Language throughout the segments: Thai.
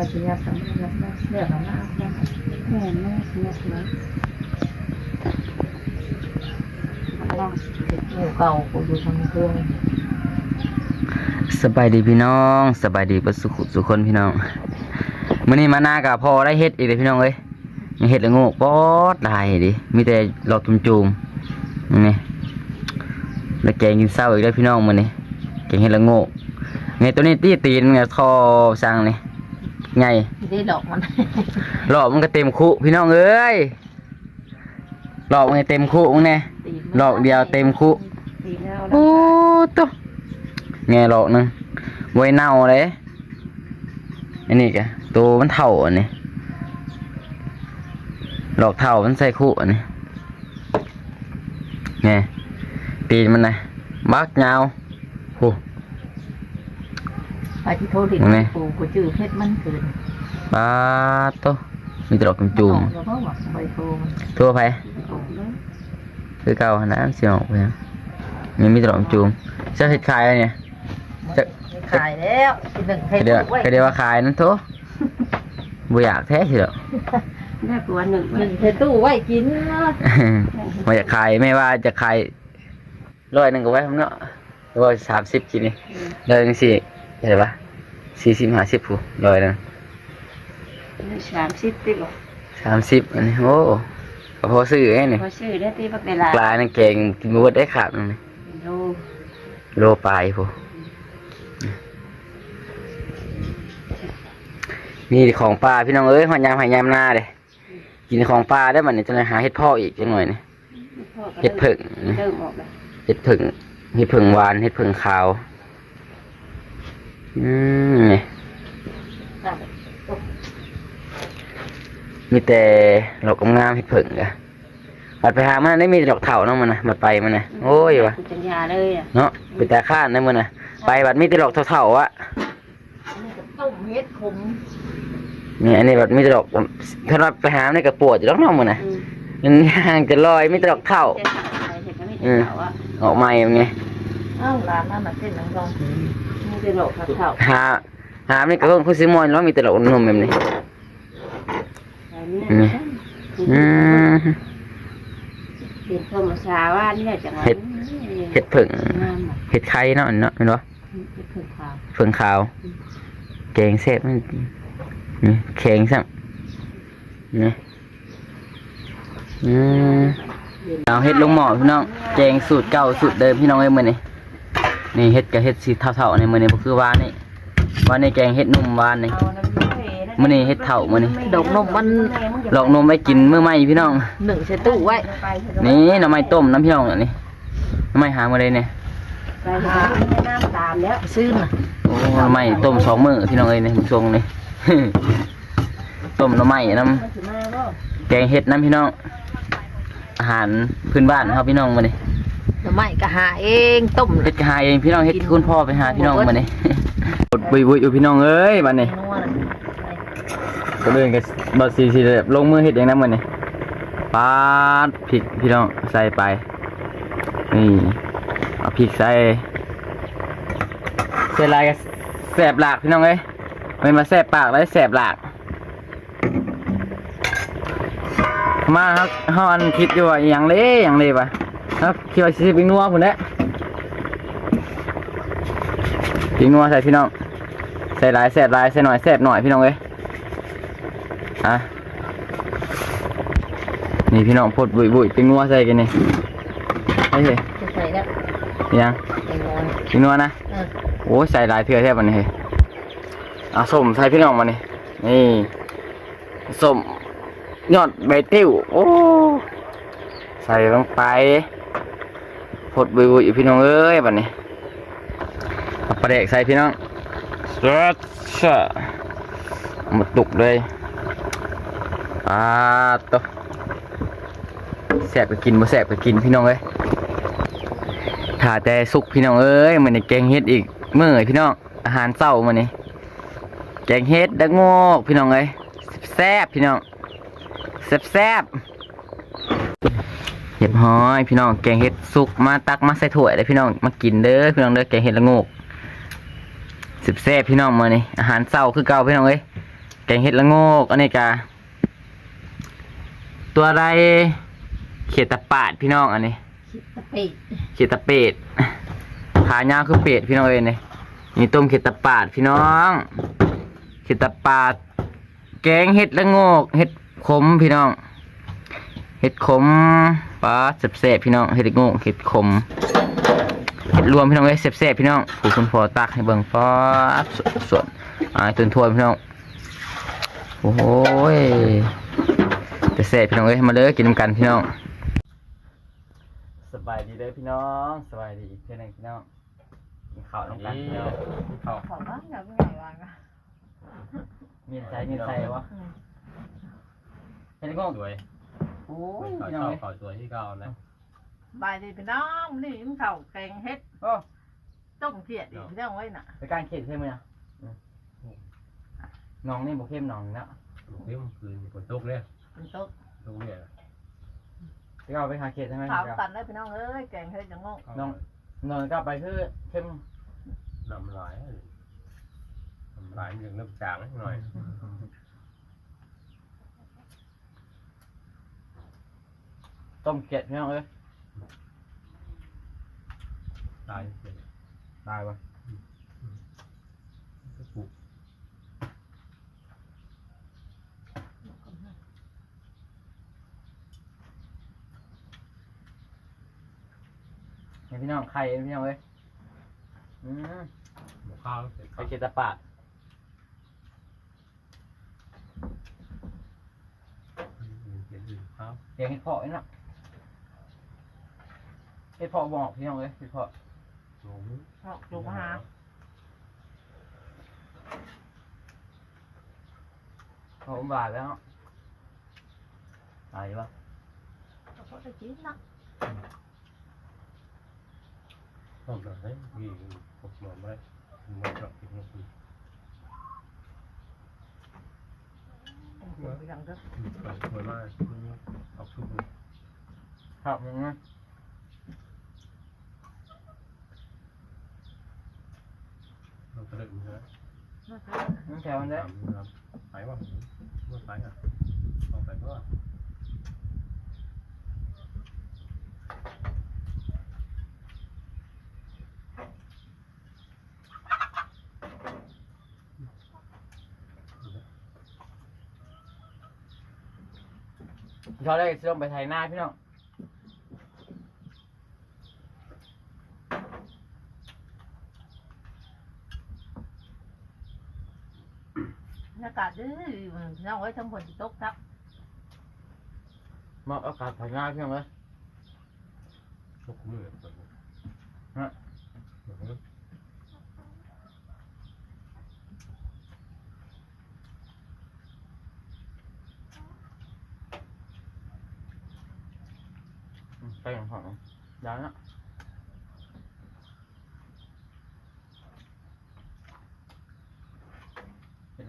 าเชียร์กันเลือกเลือกมาเอกแม่แม่แม่นะหมูเก่ากูอยู่ทางเครื่องสบายดีพี่น้องสบายดีประสุขสุขคนพี่น้องมื้อนี้มาหน้ากับพอได้เฮ็ดอีกเลยพี่น้องเอ้ยยังเฮ็ดละงกปอดลายดิมีแต่หลอกจุ่มๆนี่แล้วแกงกินเศร้าอีกแล้วพี่น้องมื้อนี้แกงเฮ็ดละโงกไงตัวนี้ตีตีนไงคอสั่งนี่ ไงได้ดอกมันหลอกมันก็เต็มคุพี่น้องเอ้ยหลอกมันให้เต็มคุมึงแน่หลอกเดียวเต็มคุตีแล้วโอ้ตัวไงหลอกหนึงไว้เน่าเลยอันนี้กะตัวมันเท่าอันนี้หลอกเท่ามันใส่คู่อันนี้ไงตีนมันนะบักยาวโอ้ ไปที่โทษดิปูกูจื้อเพชรมันเกินปลาตัวมีแตหลอกจุ่มแล้วก็บอกใบโทมันๆทั่วไปคือเก่าหนนะเสียงออกไปนะมีมีแตหลอกจุ่มๆจะเห็ดขายอะไรเนี่ยขายแล้วทีหนึ่งให้ก็เดียวไว้ก็เดียวว่าขายนั่นโถบ่อยากแท้สิเหรอแม่กลัวหนึ่งหนึ่งใส่ตู้ไว้กินมาอยากขายไม่ว่าจะขายร้อยหนึ่งก็ไว้ผมเนาะหรือว่าสามสิบกินนี่ร้อยหนึ่งสี่ เห็นปะสี่สิบห้าสิบผู้ร้อยหนึงสามสิบตีบอกสามสิบอันนี้โอ้ก็พอซื้อไงนี่พอชื่อได้ตีบักเวลาปลานั่นเก่งกินบดได้ขาดนึงนี่โลโลปลายผู้นี่ของปลาพี่น้องเอ้ยหอยยามหอยยามหน้าเลยกินของปลาได้มันนี่จะหาเห็ดพ่ออีกจังหน่อยนี่เห็ดเผิงนี่เริ่มออกแล้วเห็ดเผิงเห็ดเผิงหวานเห็ดเผิงขาว อืมนี่มีแต่ดอกงามๆเห็ดเผิงกะบัดไปหามันได้มีแต่ดอกเถาเนาะมันนะบัดไปมันนะโอ้ยวะปัญญาเลยอะเนาะไปแต่ข้านได้มันนะไปบัดมีแต่ดอกเถาๆอะต้มเม็ดขมนี่อันนี้บัดมีแต่ดอกถ้าเราไปหามันนี่ก็ปวดอยู่แล้วเนาะมันนะอืมมันย่างจะลอยมีแต่ดอกเถาเจ๊สาวอะไรเห็นก็ไม่เห็นเขาอะออกใหม่มันไงอ้าวร้านนั้นมาเส้นน้ำรองมีแตลกเขาเขาหาหาไม่ก็คนซิมอนแล้วมีแต่ดอกนมแบบนี้อืมเป็นธรรมชาว่านี่แหละจังหวะเห็ดเห็ดผิงงเห็ดไข่เนาะเนาะเห็นปะเผิงขาวเฟืองขาวแกงเสพมันนี่แข็งสักนี่อืมเอาเห็ดลงหม้อพี่น้องแกงสูตรเก่าสูตรเดิมพี่น้องเอ้ยมื้อนี้ นี่เห็ดกับเห็ดสีเท่าๆในมื้อนี้บ่คือวานนี่วานนี่แกงเห็ดนุ่มวานนี่มื้อนี้เห็ดเท่ามื้อนี้ดอกนมมันหลอกนมไว้กินมื้อใหม่พี่น้องหนึ่งใส่ตู้ไว้ นี่หน่อไม้ต้มน้ำพี่น้องอันนี้หน่อไม้หามาเลยเนี่ยไปหาน้ำตามแล้วซื้อน่ะโอ้หน่อไม้ต้มสองมื้อพี่น้องเอ้ยนี่ทรงนี่ต้มหน่อไม้น้มันถือมาบ่ำแกงเห็ดน้ำพี่น้องอาหารพื้นบ้านครับพี่น้องมาเนี่ยหน่ อไม้ก็หาเองต้มเฮ็ดกหาเองพี่น้องเฮ็ดคุณพ่อไปหาพี่น้องมาเนี่ยบดบุยบุยอยู่พี่น้องเอ้ยบัดนี้นัวน่ะก็เดินกันบัดสีสีแบบลงมือเฮ็ดเองนะมันนี่ปาดพริกพี่น้องใส่ไปนี่เอาพริกใส่ใส่ลายก็แสบหลากพี่น้องเอ้ยไม่มาแสบปากแล้วแสบหลากมาครับเฮาอันคิดอยู่ว่าอหย่างเล่อย่างเล่ปะ ครับคิดว่าสิเป็นนัวพุ่นแหละปิงนัวใส่พี่น้องใส่หลายแสบหลายใส่หน่อยแสบหน่อยพี่น้องเอ้ยอะนี่พี่น้องพดบุยบุยปิงนัวใส่กันนี่เฮ้ยจะใส่แล้วยังไอ้งอนปิงนัวนะเออโอ้ยใส่หลายเทื่อแทบมันนี่เฮ้ยอะส้มใส่พี่น้องมานี่นี่ส้มยอดใบติ้วโอ้ใส่ลงไป พดบุยบุยพี่น้องเอ้ยบัดนี้เอาปลาแดกใส่พี่น้องสดชะเอามาตุกเลยอ่าตวแสบก็กินบ่แสบก็กินพี่น้องเอ้ยถ้าแต่สุกพี่น้องเอ้ยมันนี่แกงเฮ็ดอีกมื้อพี่น้องอาหารเช้ามื้อนี้แกงเฮ็ดดักงอกพี่น้องเอ้ยแซ่บๆพี่น้องแซ่บๆ เรียบร้อยพี่น้องแกงเฮ็ดสุกมาตักมาใส่ถ้วยเลยพี่น้องมากินเด้อพี่น้องเด้อแกงเฮ็ดละโงกสิบแซ่บพี่น้องมื้อนี้อาหารเช้าคือเก่าพี่น้องเอ้ยกงเห็ดละโงกอันนี้กะตัวอะไรเขียดตะปาดพี่น้องอันนี้คิดตะปีดเขียดตะเป็ดขายาวคือเป็ดพี่น้องเอ้ยนี่นี่ต้มเขียดตะปาดพี่น้องเขียดตะปาด แกงเห็ดละโงกเห็ดขมพี่น้อง เห็ดขมปลาแซ่บๆพี่น้องเห็ดละโงกเห็ดขมเห็ดรวมพี่น้องเอ้ยแซ่บๆพี่น้องผู้คุณพอตักให้เบิ่งป๊าดสดๆอ่าตุนทวนพี่น้องโอ้โหยจะแซ่บพี่น้องเอ้ยมาเลยกินน้ำกันพี่น้องสบายดีเลยพี่น้องสบายดีอีกเพื่อนหนึ่งพี่น้องกินข้าวน้ำกันพี่น้องกินข้าวขอบ้านแบบไหนวางอะมีใจมีใจวะเห็ดละโงกสวย โอ้ยเขาพี่ชน้องอบเอ้ยเขาสวยที่เก่านะบายดีพี่น้องนี่มันเข่าแกงเฮ็ดโอ้ต้มเขียดอีกพี่น้องไว้น่ะไปการเข็ดใช่ไหมอะอืมน้องนี่บอกเข้มน้องนะลูกเลี้ยงคืนฝนตกเลยเป็นโต๊ะตกเนี่ยที่เราไปหาเข็ดใช่ไหมขาวตันได้พี่น้องเอ้ยแกงเฮ็ดจังงงน้องนอนก็ไปคือเข้มน้ำลายน้ำลายมันยังเริ่มจางหน่อย ต้มเข็ดพี่น้องเอ้ยตายเสร็จตายปะก็ปลูกเนี่ยพี่น้องไข่พี่น้องเอ้ยอืมหมูข้าวเสร็จไข่เข็ดตะปาดเสร็จข้าวเสียงเห็ดเพาะนี่เนาะ เห็ดเพาะบอกพี่น้องเอ้ยเห็ดเพาะหมูออกลงมาหาเพาะบาดแล้วเนาะตายปะเขาจะกินนะต้มหน่อยมีปกหน่อยไหมมันก็กินมันคือไปยังเถอะสวยมากเอาชุบเลยครับมึงนะ เราก็เลยมันนะมึงแถวมันได้ไปวะไม่ไปอะเอาไปก็ชอบได้สิลงไปไทยหน้าพี่น้อง บรรยากาศดีพี่น้องเอ้ยทั้งคนที่ตกครับมอบอากาศไทยหน้าพี่น้องเอ้ยพวกมือแบบฮะอืมไปของของยาวนะ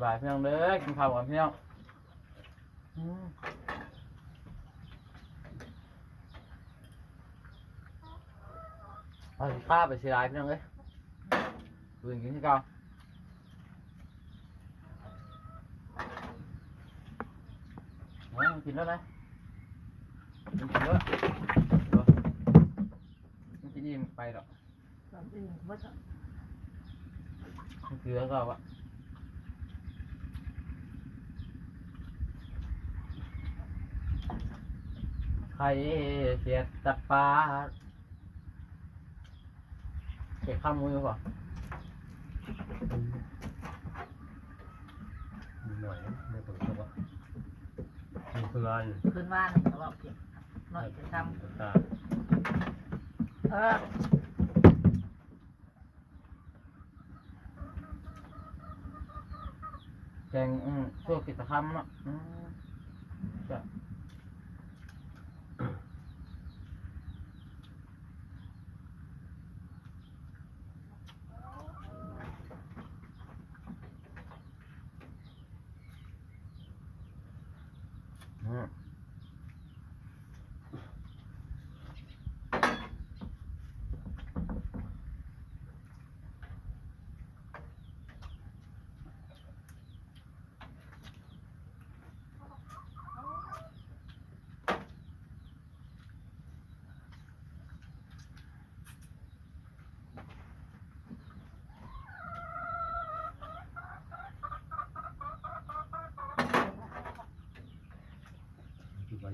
เห็ดหวายพี่น้องเด้อกินข้าวก่อนพี่น้องอืมเอาสิข้าไปเสียดายพี่น้องเอ้ยปืนกินที่เก่าโอ้ยมันกินแล้วนะมันกินแล้วมันกินอิ่มไปหรอกตอนอื่นเบิดอะมันเกลือก็เอา อะใครเสียตะปาเก็บข้ามมือป่ะหน่อยไม่ถึงตัวมีเพื่อนคืนว่านเขาบอกเก็บหน่อยจะทตาำเออแกงอืมช่วยกิจกรรมเนาะอืมจ้ะอืม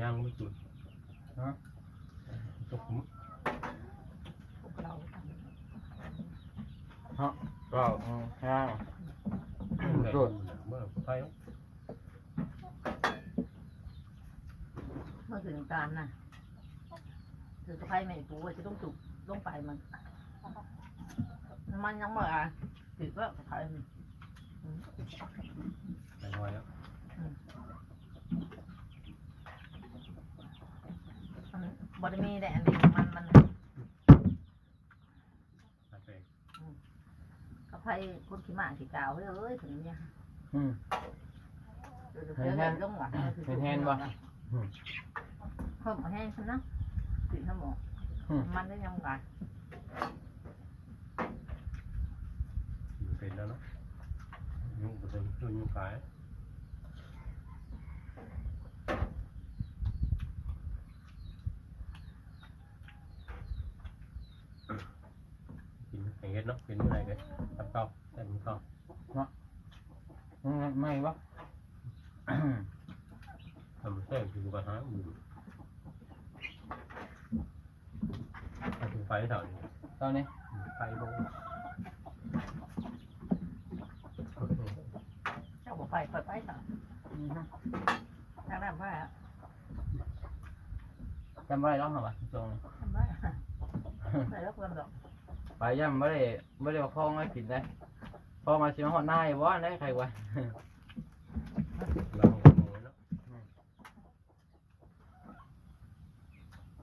ย่างไม่จุดฮะตกหมุดพวกเราก็อืมข้างแต่จุดเมื่อไทยเมื่อถึงการน่ะถือสะพายไม่ปูว่าจะต้องจุกลงไปมัน มันยังไม่อะถือว่าสะพายมันไปน้อยแล้ว มัน บไดมีแต่อันนี้มันมันไปไปกระไพคนขี้หมาขี้กาวเฮ้ยเอ้ยถึงเนี่ยอืม เดี๋ยวเดี๋ยวเดี๋ยวเดี๋ยวลงหว่ะเห็นบ่ เพิ่มแห้งขึ้นนะติดทั้งหมดอืมมันได้ยังไงอยู่เป็นแล้วเนาะยุ่งกับเรื่งยุ่งกายกินไอ้เฮ็ดเนาะกินเมื่อไหร่กันตับเต้าแต่มันเต้าอืมไม่วะทำแท้อยู่กับหาอื่นถ้าถึงไฟเท่านี้ตอนนี้ไฟลงเจ้าบอกไปไปไปต่ออืมฮึทางนั้นว่าจำไว้ร้องเหรอวะตรงนี้ทำได้ไปแล้วคนดอก ไปย่ำไม่ได้ไม่ได้มาคล้องไว้กินได้พอมาชิมหอดหน้าอยู่วะได้ใครวะเราเอามือเนาะ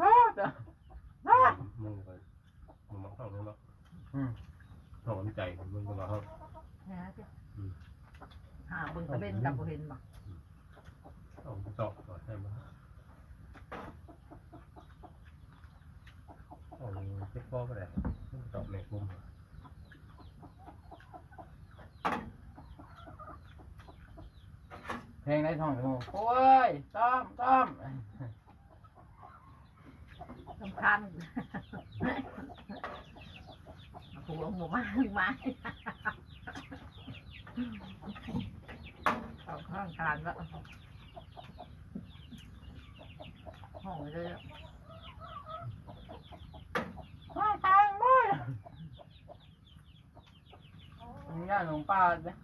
อ้าวเด้ออ้าวมึงก็มึงมาเข้าเลยเนาะอืมเข้าน้ำใจมึงก็มาเข้านะเจ้าหาบนตะเบนกับบุเห็นบ่เอาตอกก่อนใช่ไหม เอาเช็คข้อไปเลยตอกเหล็กมุมเพลงได้ท่องอยู่โอ้ยต้อมต้อมสำคัญหัวหมูมาหมาเอาข้างคานแล้วห้องเลยมาตายมั้ย นี่ย่าหลวงป้าเนี่ย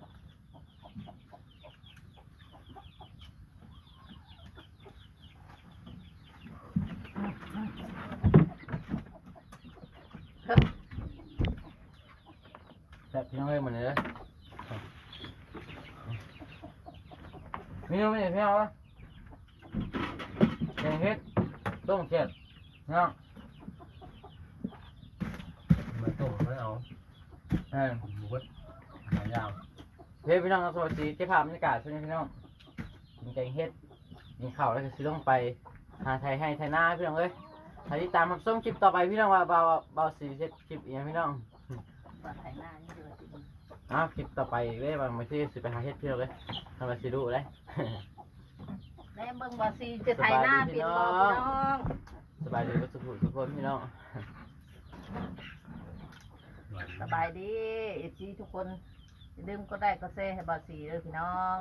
แซ่บพี่น้องเอ้ยเหมือนเลยมี ยอย่างเฮ้ยพี่น้องสวัสดีเจ้าภาพบรรยากาศช่วงนี้พี่น้องกินแกงเฮ็ดกินข้าวแล้วก็ซื้อลงไปหาไทยให้ไทยหน้าพี่น้องเอ้ยถ้าติดตามรับชมคลิปต่อไปพี่น้องว่าเบาเบาสีเซ็ตคลิปอีกอย่างพี่น้องปลาไถหน้านี่เดือดจริงอะคลิปต่อไปอีกเลยบางมาที่สิไปหาเฮ็ดพี่น้องเลยทำมาสิดูเลยแม่เบิ่งว่าซีจะไถหน้าเปลี่ยนบ่พี่น้องสบายดีก็สุขทุกคนพี่น้อง สบายดีเอฟซีทุกคน อย่าลืมก็ได้ก็เซ่ให้บาสีเลยพี่น้อง